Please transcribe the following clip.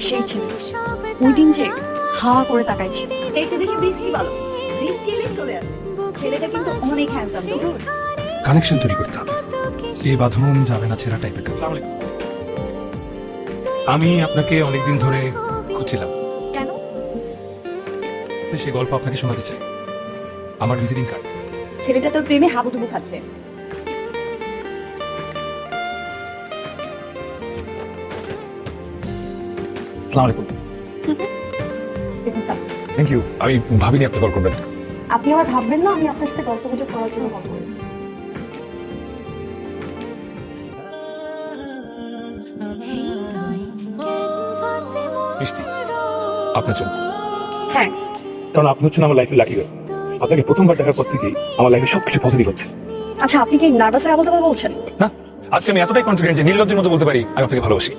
সেই ছেলে। ওই দিন যে হাওয়া করে তাকাইছিল দেখতে দেখে বৃষ্টি ভালো। বৃষ্টি এলে চলে আসে। ছেলেটা কিন্তু অনেক হ্যান্ডসাম কানেকশন তৈরি করতে হবে। বাঁধন যাবে না ছেঁড়া টাইপের আমি আপনাকে অনেকদিন ধরে খুঁজছিলাম। কেন? সেই গল্প আপনাকে শোনাতে চাই। আমার ভিজিটিং কার্ড ছেলেটা তোর প্রেমে হাবুডুবু খাচ্ছে। সালাম আলাইকুম। থ্যাংক ইউ আমি ভাবিনি আপনি কল করবেন। আপনি আবার ভাববেন না আমি আপনার সাথে গল্প গুজব করার জন্য কল করেছি মিষ্টি আপনার জন্য। হ্যাঁ। কারণ আপনি হচ্ছেন আমার লাইফের লাকি আপনাকে প্রথমবার দেখার পর থেকেই আমার লাইফে সবকিছু পজিটিভ হচ্ছে। আচ্ছা আপনি কি নার্ভাস হয়ে বলতে বলছেন? না আজকে আমি এতটাই কনফিডেন্ট যে নির্লজ্জের মতো বলতে পারি আমি আপনাকে ভালোবাসি।